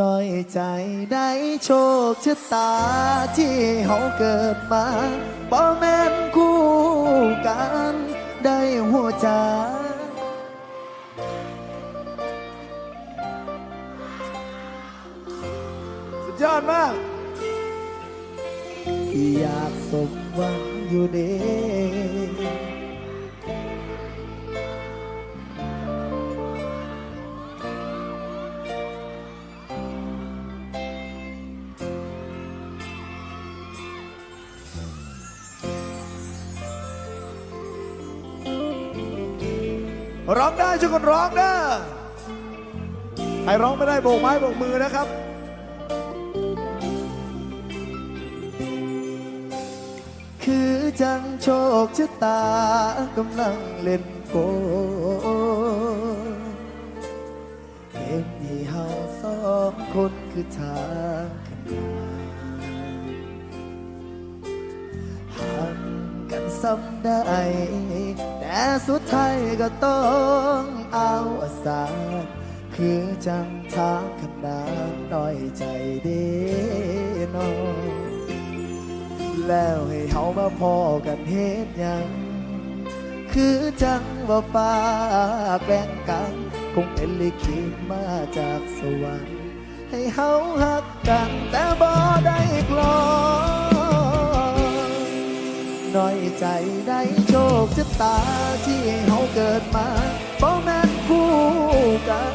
น้อยใจได้โชคชะตาที่เฮาเกิดมาบ่แม่นคู่กันได้หัวใจสุดยอดมาก อยากสมหวังอยู่เด้ องได้ช่วยกันร้องนะใครร้องไม่ได้โบกไม้โบกมือนะครับคือจังโชคชะตากำลังเล่นโกเห็นที่เฮาสองคนคือทาง ซ้ำได้ แต่สุดท้ายก็ต้องเอาอาสาคือจังทางขนาดน้อยใจเด้น้องแล้วให้เฮามาพอกันเฮ็ดยัง คือจังว่าฟ้าแกล้งกันคงเป็นลิขิตมาจากสวรรค์ให้เฮาหักกันแต่บ่ได้ น้อยใจได้โชคชะตาที่เฮาเกิดมาบ่แม่นคู่กัน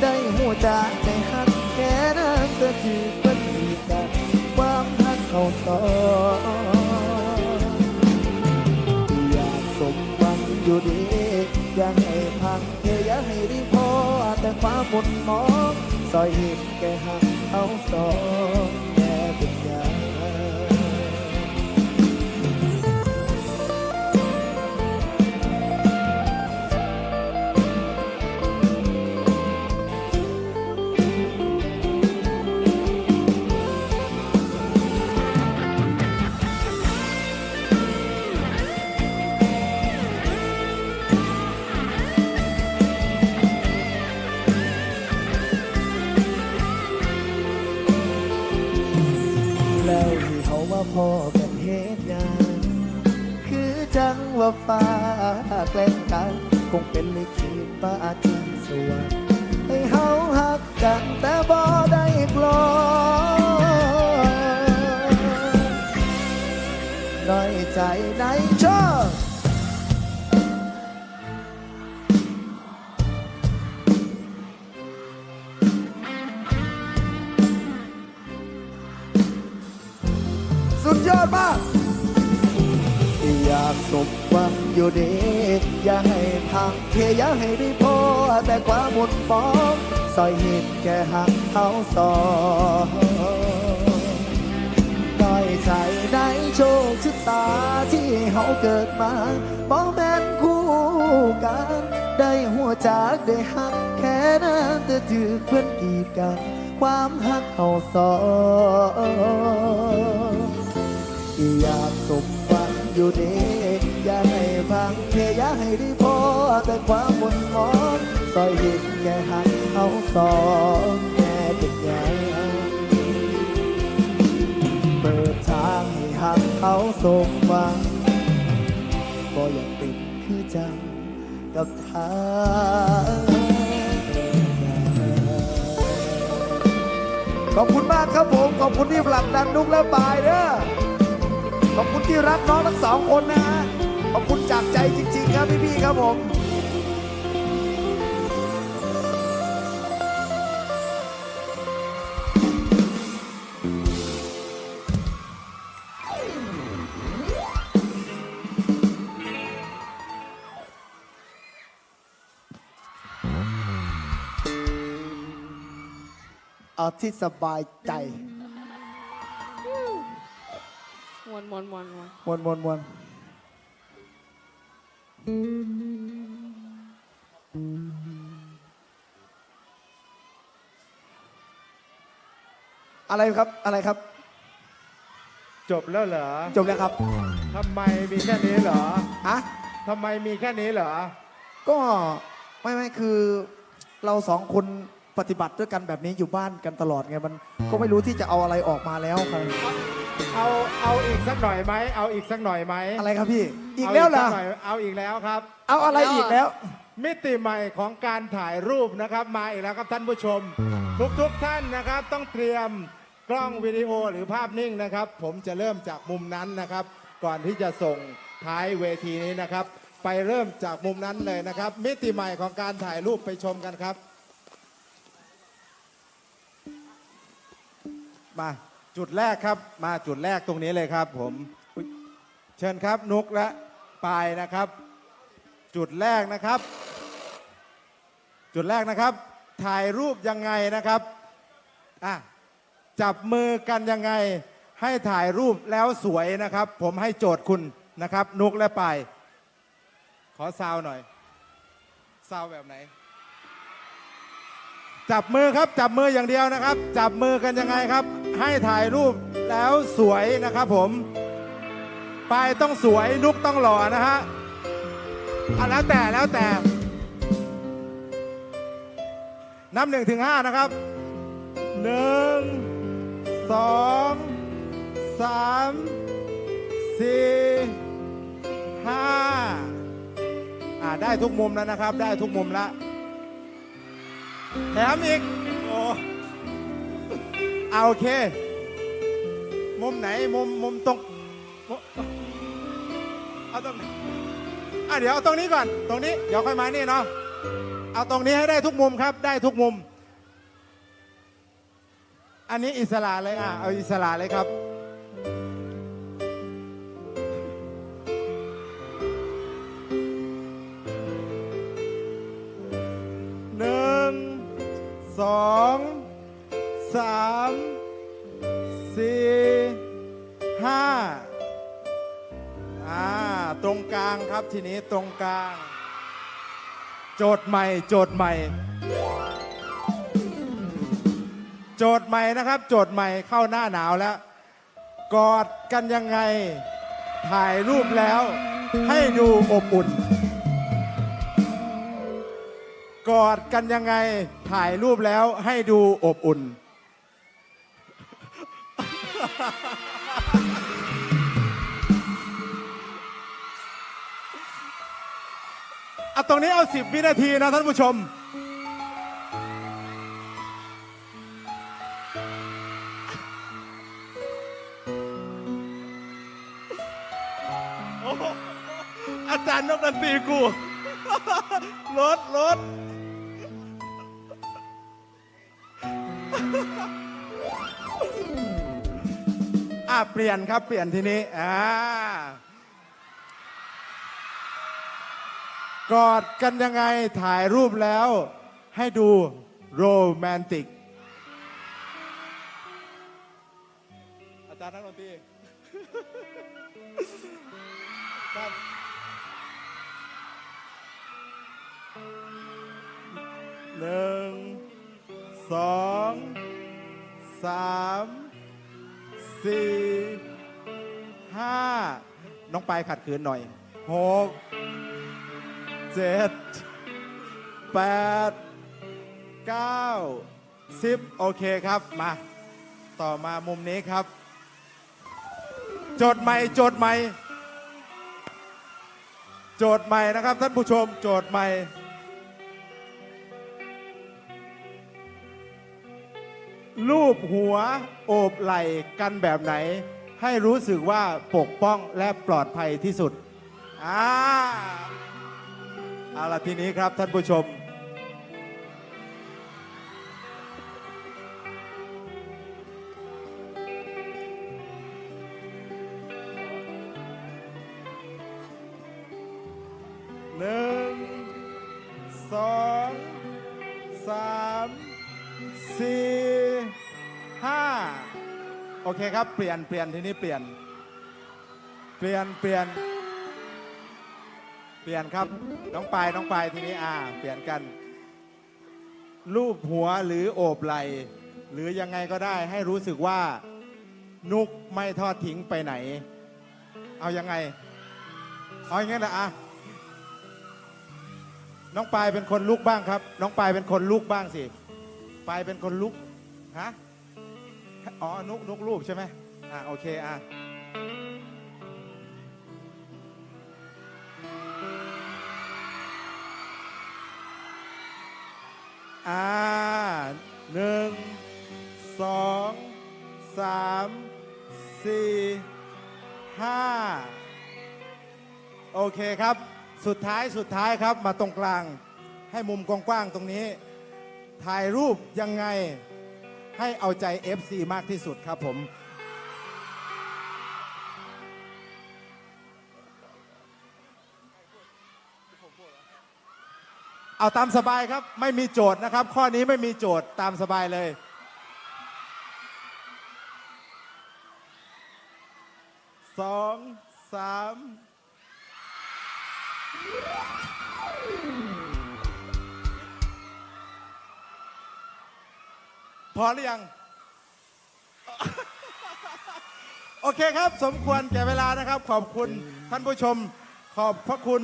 ได้หัวใจได้หักแค่นั้นแต่คือเป็นอีกกันความหักเขาสออยากสมหวังอยู่ดีอยากให้พังเธออยากให้ได้พอแต่ความหมดหมองซอยห็นแก่หักเขาสองแค่เป็นยา แกล้งกันคงเป็นลิขิตฟ้าจันสวรรค์ให้เฮาหักกันแต่บ่ได้กลอนน้อยใจในชอบสุดยอดมากากสมหวังอยู่เดีอย่าให้ทางเทอย่าให้ได้พอแต่ความหมดปองซอยเห็นแค่หักเขาสอน้อยใจได้โชคชะตาที่เขาเกิดมาบ่แม่นคู่กัน ได้หัวจากได้หักแค่นั้นแต่ถือเพื่อนกีดกัน ความหักเขาสออยากสม อยู่ดีอย่าให้พังเทอย่าให้ได้พอแต่ความมนมองซอยห็นแค่หักเขาสองแค่เป็นยางเปิดทางให้หักเขาสมหวังก็อยากเป็นคือจังกับทางขอบคุณมากครับผม ขอบคุณที่ผลักดันนุกและปายเด้อ อบคุณที่รักน้องทั้งสองคนนะฮะขอบคุณจากใจจริง ๆ ครับพี่ๆครับผมเอาที่สบายใจ มวนมวนมวนมวนมวนมวนมวนอะไรครับอะไรครับ จบแล้วเหรอจบแล้วครับทำไมมีแค่นี้เหรออะทำไมมีแค่นี้เหรอ ก็ไม่ไม่คือเราสองคนปฏิบัติด้วยกันแบบนี้อยู่บ้านกันตลอดไงมันก็ไม่รู้ที่จะเอาอะไรออกมาแล้วครับ เอาเอาอีกสักหน่อยไหมเอาอีกสักหน่อยไหมอะไรครับพี่ อีกแล้วเหรอาสักน่อยเอาอีกแล้วครับ เอาอะไรอีกแล้ว มิติใหม่ของการถ่ายรูปนะครับ มาอีกแล้วครับท่านผู้ชม ทุกๆท่านนะครับ ต้องเตรียมกล้องวิดีโอหรือภาพนิ่งนะครับ ผมจะเริ่มจากมุมนั้นนะครับ ก่อนที่จะส่งท้ายเวทีนี้นะครับ ไปเริ่มจากมุมนั้นเลยนะครับ มิติใหม่ของการถ่ายรูปไปชมกันครับ มา จุดแรกครับมาจุดแรกตรงนี้เลยครับผมอุ๊ยเชิญครับนุกและปายนะครับ จุดแรกนะครับ จุดแรกนะครับ ถ่ายรูปยังไงนะครับอะจับมือกันยังไง ให้ถ่ายรูปแล้วสวยนะครับ ผมให้โจทย์คุณนะครับ นุกและปายขอซาวหน่อยซาวแบบไหน จับมือครับจับมืออย่างเดียวนะครับ จับมือกันยังไงครับ ให้ถ่ายรูปแล้วสวยนะครับผมปายต้องสวยนุกต้องหล่อนะฮะอะแล้วแต่แล้วแต่ นับหนึ่งถึงห้านะครับหนึ่งสองสามสี่ห้าอ่าได้ทุกมุมแล้วนะครับ ได้ทุกมุมแล้วแถมอีก เอาโอเค มุมไหนมุมมุมตรงมุมเอาตรงไหนอะเดี๋ยวเอาตรงนี้ก่อน ตรงนี้เดี๋ยวค่อยมานี่เนาะเอาตรงนี้ให้ได้ทุกมุมครับ ได้ทุกมุม อันนี้อิสระเลยอะเอาอิสระเลยครับ ทีนี้ตรงกลาง โจทย์ใหม่ โจทย์ใหม่ โจทย์ใหม่นะครับ โจทย์ใหม่เข้าหน้าหนาวแล้ว กอดกันยังไง ถ่ายรูปแล้ว ให้ดูอบอุ่น กอดกันยังไง ถ่ายรูปแล้วให้ดูอบอุ่น เอาตรงนี้เอาสิบวินาทีนะท่านผู้ชมโอ้โหอาจารย์นกดนตรีกูรถรถอะเปลี่ยนครับเปลี่ยนทีนี้อ่า กอดกันยังไงถ่ายรูปแล้วให้ดูโรแมนติก อาจารย์นักดนตรีครับหนึ่งสองสามสี่ห้าน้องปายขัดขืนหน่อยหก เจ็ดแปดเก้าสิบโอเคครับ มา ต่อมามุมนี้ครับ โจทย์ใหม่โจทย์ใหม่ โจทย์ใหม่นะครับท่านผู้ชม โจทย์ใหม่รูปหัวโอบไหล่กันแบบไหน ให้รู้สึกว่าปกป้องและปลอดภัยที่สุด อ่า เอาละทีนี้ครับท่านผู้ชม หนึ่ง สอง สาม สี่ ห้า โอเคครับ เปลี่ยน เปลี่ยน ทีนี้เปลี่ยน เปลี่ยน เปลี่ยน ลี่ยนครับ น้องปายน้องปายทีนี้อ่า เปลี่ยนกัน รูปหัวหรือโอบไหลหรือยังไงก็ได้ให้รู้สึกว่า นุกไม่ทอดทิ้งไปไหน เอายังไง เอาอย่างงั้นนะอะน้องปายเป็นคนลุกบ้างครับ น้องปายเป็นคนลุกบ้างสิปายเป็นคนลุกฮะอ๋อนุกนุกรูปใช่ไหมอะโอเคอะ อ่าหนึ่งสองสามสี่ห้าโอเคครับ สุดท้ายสุดท้ายครับมาตรงกลาง ให้มุมกว้างๆตรงนี้ ถ่ายรูปยังไงให้เอาใจ FC มากที่สุดครับผม เอาตามสบายครับ ไม่มีโจทย์นะครับ ข้อนี้ไม่มีโจทย์ตามสบายเลยสองสามพอหรือยัง โอเคครับ สมควรแก่เวลานะครับ ขอบคุณท่านผู้ชม ขอบพระคุณ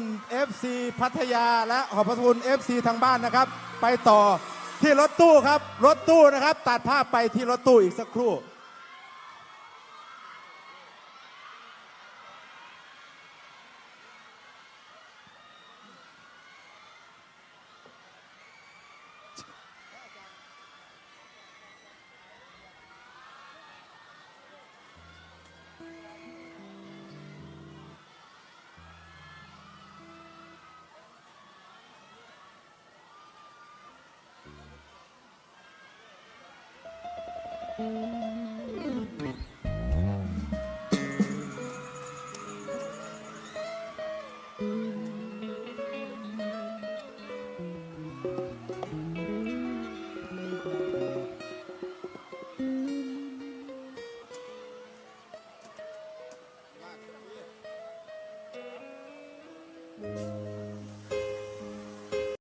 FC พัทยาและขอบพระคุณ FC ทางบ้านนะครับ ไปต่อที่รถตู้ครับ รถตู้นะครับ ตัดภาพไปที่รถตู้อีกสักครู่ เ